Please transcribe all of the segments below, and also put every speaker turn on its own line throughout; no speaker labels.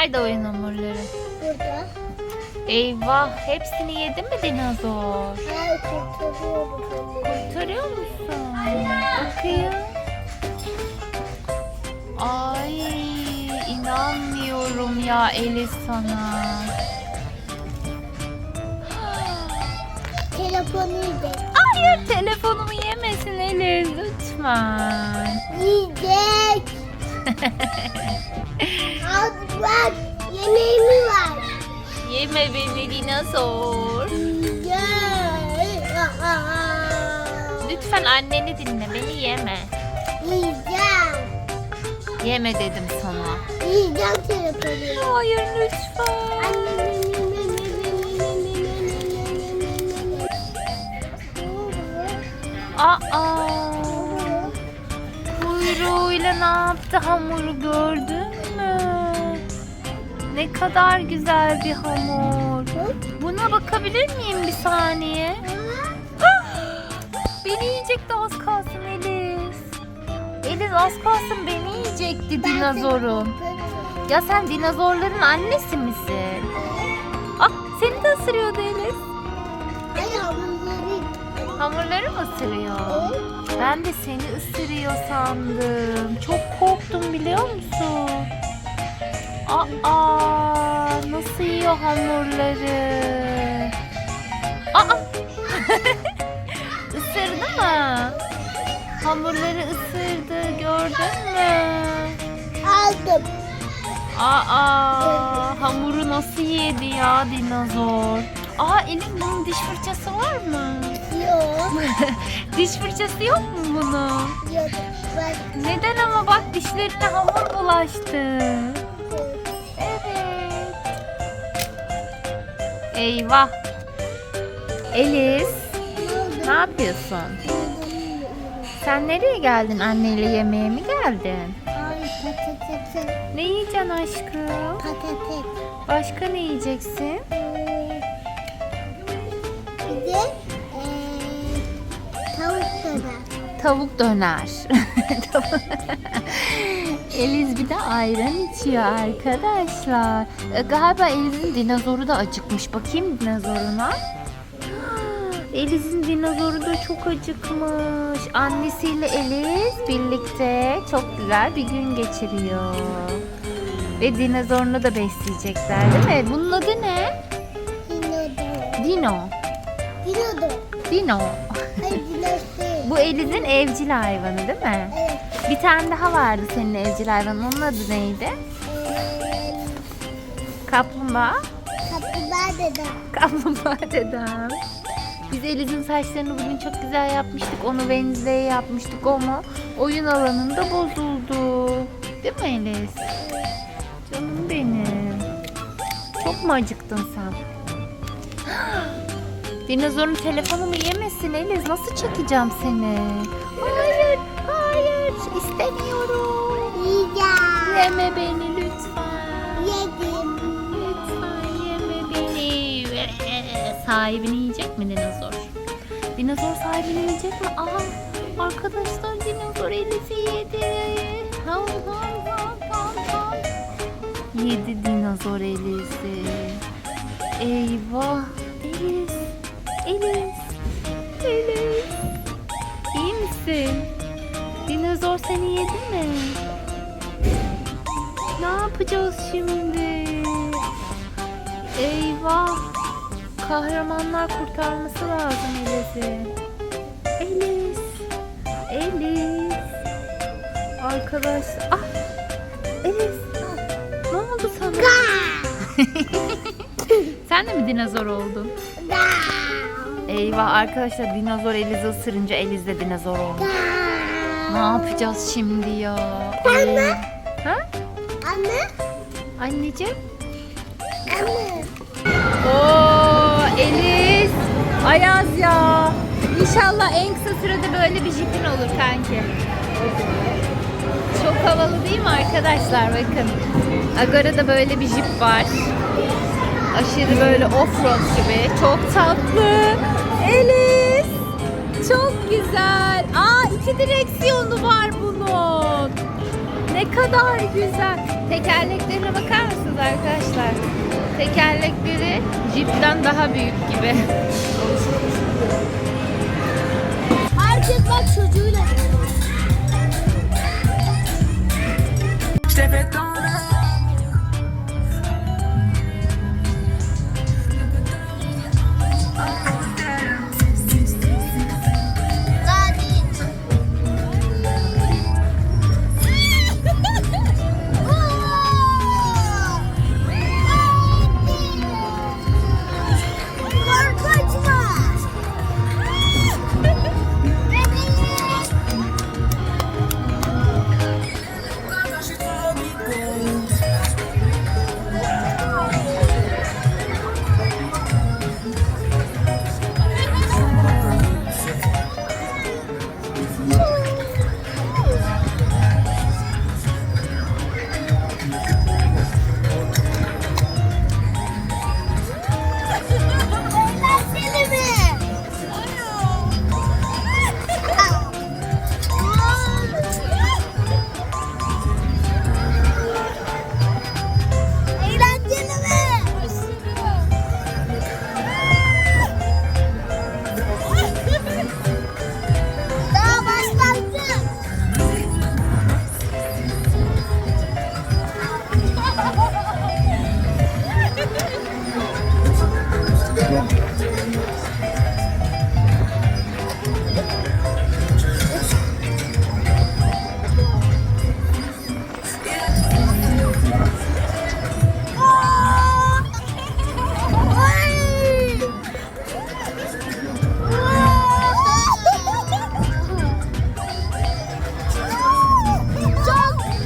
Nerede oyun hamurları?
Burada.
Eyvah hepsini yedi mi dinozor?
Her kurtarıyorum.
Kurtarıyor musun? Bakayım. Ay inanmıyorum ya Elis sana.
Telefonu yiyecek.
Hayır telefonumu yemesin Elis lütfen.
Yiyecek. Al bak. Yemeğimi var.
Yeme beni dinozor. Lütfen anneni dinle beni yeme.
Yiyeceğim.
Yeme dedim sana.
Yiyeceğim telefonu.
Hayır lütfen. Aa. Kuyruğuyla ne yaptı hamuru gördün mü? Ne kadar güzel bir hamur. Buna bakabilir miyim bir saniye? Ah! Beni yiyecekti az kalsın Eliz. Eliz az kalsın beni yiyecekti dinozorun. Ya sen dinozorların annesi misin? Ah seni de ısırıyordu Eliz.
Hamurları
mı ısırıyor? Ben de seni ısırıyor sandım. Çok korktum biliyor musun? Aa, nasıl yiyor hamurları? Aa, ısırdı mı? Hamurları ısırdı gördün mü?
Aldım.
Aa, hamuru nasıl yedi ya dinozor? Aa, elin bunun diş fırçası var mı?
Yok.
diş fırçası yok mu bunun?
Yok. Bak.
Neden ama bak dişlerine hamur bulaştı. Evet. Eyvah. Elis, ne yapıyorsun? Sen nereye geldin? Anneyle yemeğe mi geldin?
Ay patates.
Ne yiyeceksin aşkım?
Patates.
Başka ne yiyeceksin?
Ee, Bir de Tavuk döner.
Eliz bir de ayran içiyor arkadaşlar. E, Galiba Eliz'in dinozoru da acıkmış. Bakayım dinozoruna. Eliz'in dinozoru da çok acıkmış. Annesiyle Eliz birlikte çok güzel bir gün geçiriyor. Ve dinozorunu da besleyecekler değil mi? Bunun adı ne?
Dinodu.
Dino.
Dinodu.
Dino. Bu Eliz'in evcil hayvanı değil mi?
Evet.
Bir tane daha vardı senin evcil hayvanın. Onun adı neydi? Kaplumbağa.
kaplumbağa dedem.
Kaplumbağa dedem. Biz Eliz'in saçlarını bugün çok güzel yapmıştık. Onu Wednesday'e yapmıştık ama oyun alanında bozuldu. Değil mi Eliz? Canım benim. Çok mu acıktın sen? Dinozorun telefonumu yemesin Eliz. Nasıl çekeceğim seni? Hayır, hayır. istemiyorum.
Yiyeceğim.
Yeme beni lütfen.
Yedim.
Lütfen yeme beni. Sahibini yiyecek mi dinozor? Dinozor sahibini yiyecek mi? Aa, arkadaşlar dinozor Elif'i yedi. Ham ham ham ham ham. Yedi dinozor Elif'i. Eyvah. Elif. Elif. Elif. İyi misin? Dinozor seni yedi mi? Ne yapacağız şimdi? Eyvah! Kahramanlar kurtarması lazım Elif'i. Elis! Elis! Arkadaşlar... Ah! Elis! Ne oldu sana? Sen de mi dinozor oldun? Eyvah arkadaşlar dinozor Eliz'i ısırınca Eliz de dinozor oldu. Ne yapacağız şimdi ya?
Anne.
Ha?
Anne.
Anneciğim?
Anne.
Oo Eliz. Ayaz ya. İnşallah en kısa sürede böyle bir jipin olur kanki. Çok havalı değil mi arkadaşlar bakın. Agora'da böyle bir jip var. Aşırı böyle offroad gibi. Çok tatlı. Eliz. Çok güzel. Aa iki direksiyonu var bunun.
Ne kadar güzel. Tekerleklerine bakar mısınız arkadaşlar? Tekerlekleri jipten daha büyük gibi.
Herkes bak çocuğuyla.
Je t'avais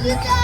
Çok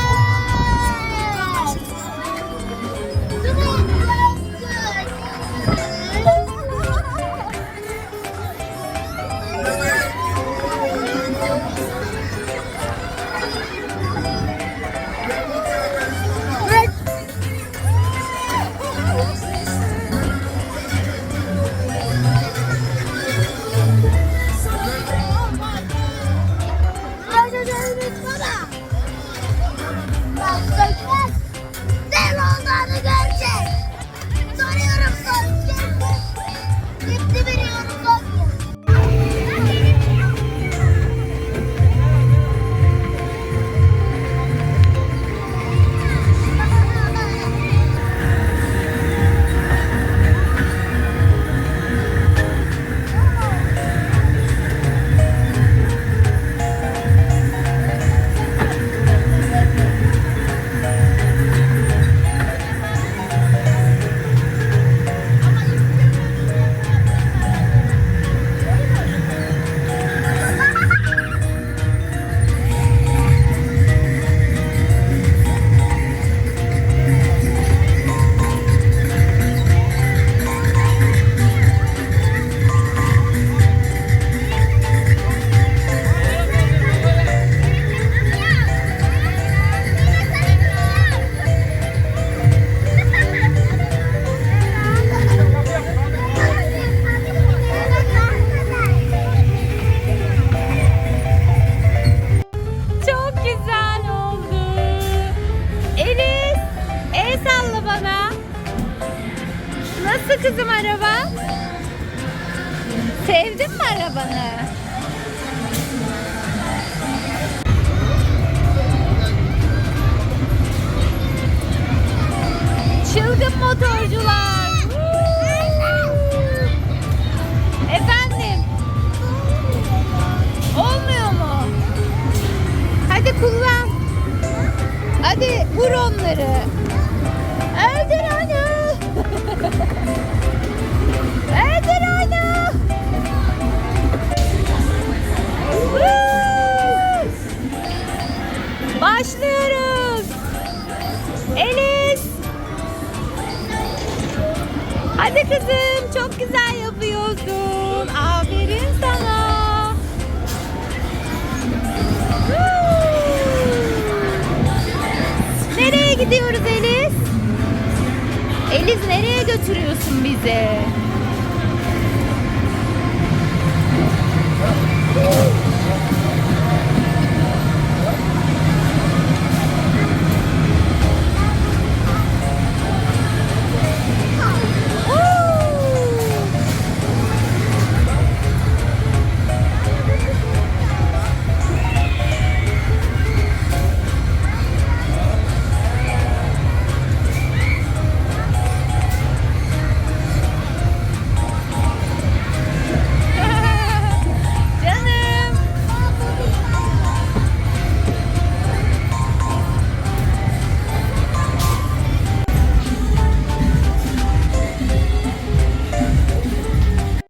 Nereye